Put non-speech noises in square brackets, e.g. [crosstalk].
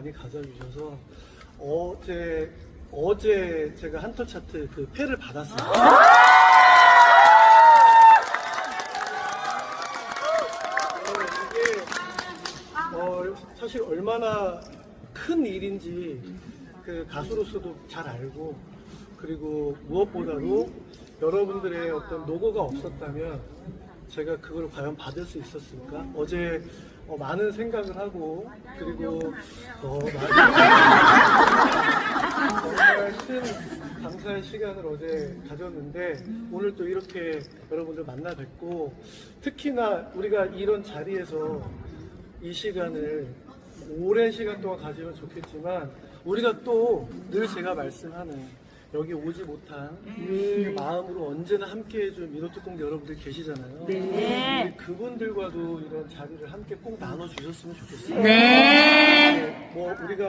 많이 가져주셔서 어제 어제 제가 한터 차트 그 패를 받았어요. 어, 이게 어, 사실 얼마나 큰 일인지 그 가수로서도 잘 알고 그리고 무엇보다도 여러분들의 어떤 노고가 없었다면 제가 그걸 과연 받을 수 있었을까? 어제 어, 많은 생각을 하고 그리고 어, 많이 [laughs] 정말 큰 감사의 시간을 어제 가졌는데 오늘 또 이렇게 여러분들 만나 뵙고 특히나 우리가 이런 자리에서 이 시간을 오랜 시간 동안 가지면 좋겠지만 우리가 또 늘 제가 말씀하는 여기 오지 못한 그 마음으로 언제나 함께 해준 민호특공대 여러분들 계시잖아요. 우리 그분들과도 이런 자리를 함께 꼭 나눠주셨으면 좋겠어요. 네. 뭐 우리가